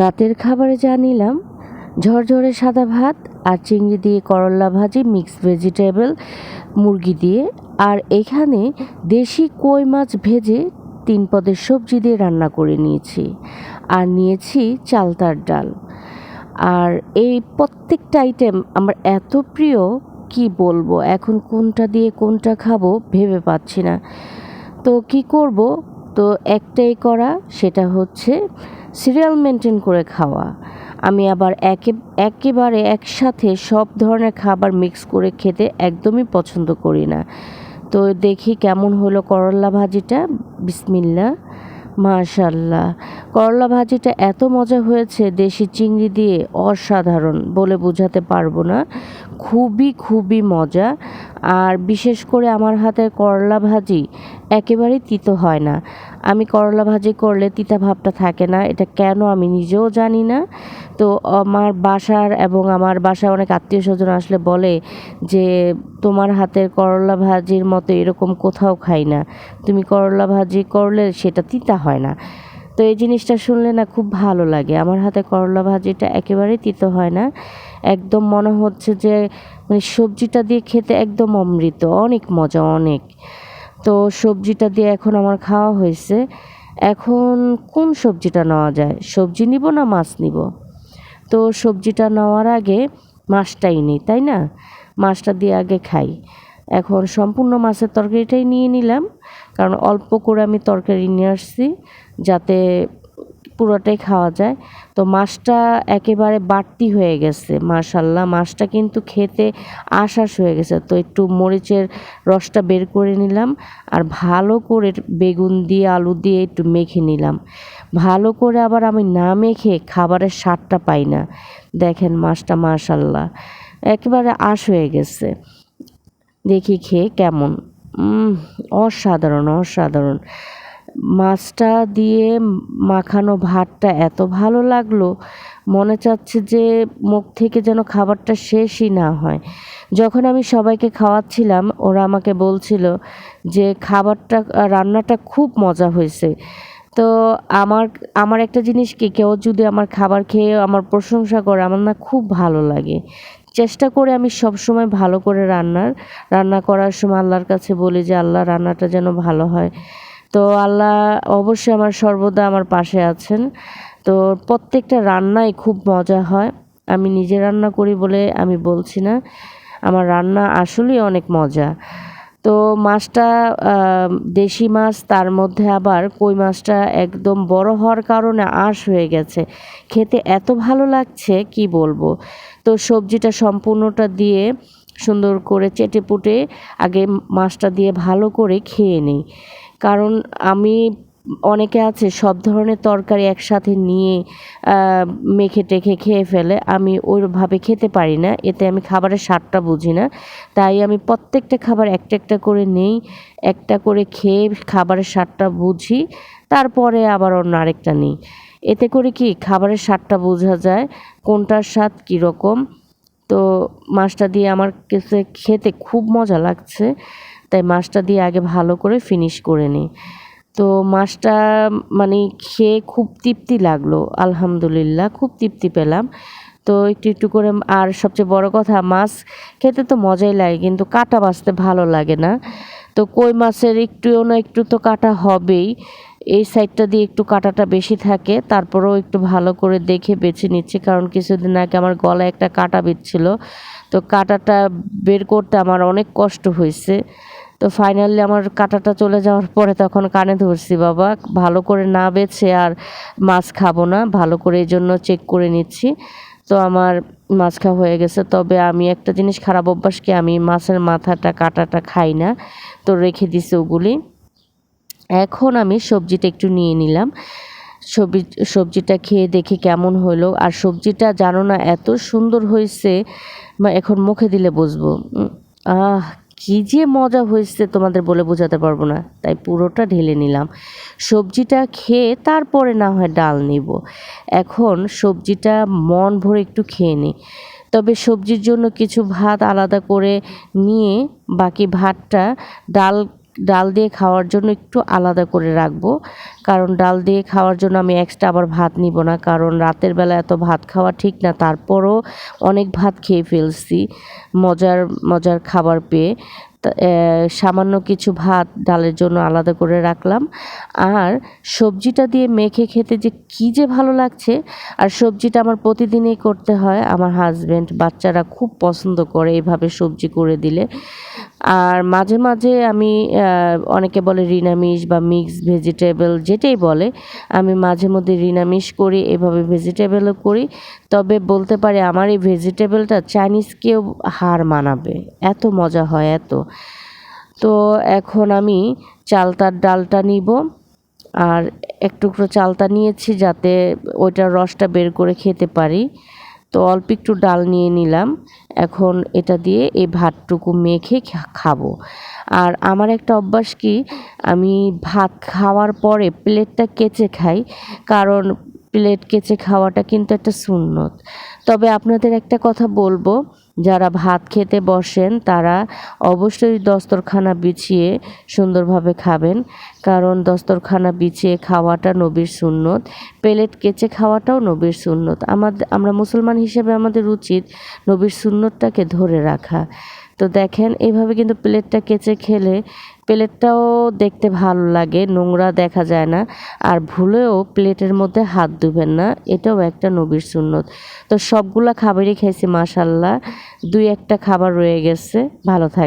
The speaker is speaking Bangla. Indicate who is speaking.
Speaker 1: রাতের খাবারে যা নিলাম, ঝরঝরে সাদা ভাত আর চিংড়ি দিয়ে করল্লা ভাজি মিক্স ভেজিটেবল মুরগি দিয়ে। আর এখানে দেশি কই মাছ ভেজে তিন পদের সবজি দিয়ে রান্না করে নিয়েছি। আর নিয়েছি চালতার ডাল। আর এই প্রত্যেকটা আইটেম আমার এত প্রিয়, কি বলব? এখন কোনটা দিয়ে কোনটা খাব ভেবে পাচ্ছি না। তো কি করব? তো একটাই করা, সেটা হচ্ছে সিরিয়াল মেনটেন করে খাওয়া। আমি আবার একে, একেবারে একসাথে সব ধরনের খাবার মিক্স করে খেতে একদমই পছন্দ করি না। তো দেখি কেমন হলো করলা ভাজিটা। বিসমিল্লা। মাশাল্লাহ। করলা ভাজিটা এত মজা হয়েছে, দেশি চিংড়ি দিয়ে অসাধারণ বলে বোঝাতে পারব না। খুবই খুবই মজা। আর বিশেষ করে আমার হাতের করলা ভাজি একেবারেই তিতো হয় না। আমি করলা ভাজি করলে তিতা ভাবটা থাকে না, এটা কেন আমি নিজেও জানি না। তো আমার বাসার এবং আমার বাসায় অনেক আত্মীয় স্বজন আসলে বলে যে, তোমার হাতের করলা ভাজির মতো এরকম কোথাও খাই না। তুমি করলা ভাজি করলে সেটা তিতা হয় না। তো এই জিনিসটা শুনলে না খুব ভালো লাগে। আমার হাতে করলা ভাজিটা একেবারেই তিতো হয় না। একদম মনে হচ্ছে যে মানে সবজিটা দিয়ে খেতে একদম অমৃত, অনেক মজা, অনেক। তো সবজিটা দিয়ে এখন আমার খাওয়া হয়েছে। এখন কোন সবজিটা নেওয়া যায়? সবজি নিব না মাছ নিব? তো সবজিটা নেওয়ার আগে মাছটাই নিই, তাই না? মাছটা দিয়ে আগে খাই। এখন সম্পূর্ণ মাছের তরকারিটাই নিয়ে নিলাম। কারণ অল্প করে আমি তরকারি নিয়ে আসছি, যাতে পুরোটাই খাওয়া যায়। তো মাছটা একেবারে বাড়তি হয়ে গেছে মাশাল্লাহ মাছটা কিন্তু খেতে আশাস হয়ে গেছে। তো একটু মরিচের রসটা বের করে নিলাম আর ভালো করে বেগুন দিয়ে, আলু দিয়ে একটু মেখে নিলাম। ভালো করে আবার আমি না মেখে খাবারের স্বাদটা পাই না। দেখেন মাছটা মাশাল্লাহ একেবারে আশ হয়ে গেছে। দেখি খেয়ে কেমন। অসাধারণ অসাধারণ। মাছটা দিয়ে মাখানো ভাতটা এত ভালো লাগল, মনে চাচ্ছে যে মুখ থেকে যেন খাবারটা শেষই না হয়। যখন আমি সবাইকে খাওয়াচ্ছিলাম, ওরা আমাকে বলছিল যে খাবারটা, রান্নাটা খুব মজা হয়েছে। তো আমার আমার একটা জিনিস কি, কেউ যদি আমার খাবার খেয়ে আমার প্রশংসা করে, আমার না খুব ভালো লাগে। চেষ্টা করে আমি সব সময় ভালো করে রান্নার, রান্না করার সময় আল্লাহর কাছে বলি যে, আল্লাহ, রান্নাটা যেন ভালো হয়। তো আল্লাহ অবশ্যই আমার সর্বদা আমার পাশে আছেন। তো প্রত্যেকটা রান্নাই খুব মজা হয়। আমি নিজে রান্না করি বলে আমি বলছি না। আমার রান্না আসলেই অনেক মজা। তো মাছটা দেশি মাছ, তার মধ্যে আবার কই মাছটা একদম বড় হওয়ার কারণে আঁশ হয়ে গেছে। খেতে এত ভালো লাগছে, কি বলব? তো সবজিটা সম্পূর্ণটা দিয়ে সুন্দর করে চেটে পুটে আগে মাছটা দিয়ে ভালো করে খেয়ে নিই। কারণ আমি অনেকে আছে সব ধরনের তরকারি একসাথে নিয়ে মেখে টেখে খেয়ে ফেলে। আমি ওইভাবে খেতে পারি না। এতে আমি খাবারের স্বাদটা বুঝি না। তাই আমি প্রত্যেকটা খাবার একটা একটা করে নেই, একটা করে খেয়ে খাবারের স্বাদটা বুঝি, তারপরে আবার অন্য আরেকটা নিই। এতে করে কি খাবারের স্বাদটা বোঝা যায়, কোনটার স্বাদ কীরকম। তো মাছটা দিয়ে আমার কাছে খেতে খুব মজা লাগছে। তাই মাছটা দিয়ে আগে ভালো করে ফিনিশ করে নিই। তো মাছটা মানে খেয়ে খুব তৃপ্তি লাগল, আলহামদুলিল্লাহ, খুব তৃপ্তি পেলাম। তো একটু একটু করে আর সবচেয়ে বড় কথা, মাছ খেতে তো মজাই লাগে, কিন্তু কাটা বাছতে ভালো লাগে না। তো কই মাছের একটুও না একটু তো কাটা হবেই, এই সাইডটা দিয়ে একটু কাটাটা বেশি থাকে, তারপরেও একটু ভালো করে দেখে বেছে নিচ্ছি, কারণ কিছুদিন আগে আমার গলায় একটা কাটা বিচ্ছিল তো কাটাটা বের করতে আমার অনেক কষ্ট হয়েছে। তো ফাইনালি আমার কাটাটা চলে যাওয়ার পরে তখন কানে ধরছি, বাবা, ভালো করে না বেছে আর মাছ খাব না, ভালো করে এই জন্য চেক করে নিচ্ছি। তো আমার মাছ খাওয়া হয়ে গেছে। তবে আমি একটা জিনিস খারাপ অভ্যাস কি, আমি মাছের মাথাটা, কাটাটা খাই না, তো রেখে দিছি ওগুলি। এখন আমি সবজিটা একটু নিয়ে নিলাম। সবজি, সবজিটা খেয়ে দেখি কেমন হলো। আর সবজিটা জানো না, এত সুন্দর হয়েছে বা এখন মুখে দিলে বুঝব। আহ কি যে মজা হয়েছে তোমাদের বলে বোঝাতে পারব না। তাই পুরোটা ঢেলে নিলাম। সবজিটা খেয়ে তারপরে না হয় ডাল নিব। এখন সবজিটা মন ভরে একটু খেয়ে নিই তবে সবজির জন্য কিছু ভাত আলাদা করে নিয়ে বাকি ভাতটা ডাল ডাল দিয়ে খাওয়ার জন্য একটু আলাদা করে রাখব। কারণ ডাল দিয়ে খাওয়ার জন্য আমি এক্সট্রা আবার ভাত নিব না। কারণ রাতের বেলা এত ভাত খাওয়া ঠিক না। তারপরও অনেক ভাত খেয়ে ফেলছি মজার মজার খাবার পেয়ে। সামান্য কিছু ভাত ডালের জন্য আলাদা করে রাখলাম। আর সবজিটা দিয়ে মেখে খেতে যে কী যে ভালো লাগছে। আর সবজিটা আমার প্রতিদিনই করতে হয়। আমার হাজব্যান্ড বাচ্চারা খুব পছন্দ করে এভাবে সবজি করে দিলে। আর মাঝে মাঝে আমি অনেকে বলে রিনামিষ বা মিক্স ভেজিটেবল যেটাই বলে, আমি মাঝে মধ্যে রিনামিষ করি, এভাবে ভেজিটেবলও করি। তবে বলতে পারি আমার এই ভেজিটেবলটা চাইনিজকেও হার মানাবে। এত মজা হয়, এত। তো এখন আমি চালতার ডালটা নিব আর এক টুকরো চালতা নিয়েছি যাতে ওইটার রসটা বের করে খেতে পারি। তো অল্প একটু ডাল নিয়ে নিলাম। এখন এটা দিয়ে এই ভাতটুকু মেখে খাব। আর আমার একটা অভ্যাস কি, আমি ভাত খাওয়ার পরে প্লেটটা কেচে খাই, কারণ প্লেট কেচে খাওয়াটা কিন্তু একটা সুন্নত। তবে আপনাদের একটা কথা বলব যারা ভাত খেতে বসেন, তারা অবশ্যই দস্তরখানা বিছিয়ে সুন্দরভাবে খাবেন। কারণ দস্তরখানা বিছিয়ে খাওয়াটা নবীর সুন্নত, প্লেট কেচে খাওয়াটাও নবীর সুন্নত। আমাদের আমরা মুসলমান হিসেবে আমাদের উচিত নবীর সুন্নতটাকে ধরে রাখা। তো দেখেন এইভাবে কিন্তু প্লেটটা কেচে খেলে প্লেটটাও দেখতে ভালো লাগে, নোংরা দেখা যায় না। আর ভুলেও প্লেটের মধ্যে হাত ধুবেন না, এটাও একটা নবীর সুন্নত। তো সবগুলা খাবারই খাইছি মাশাল্লাহ দুই একটা খাবার রয়ে গেছে, ভালো থাক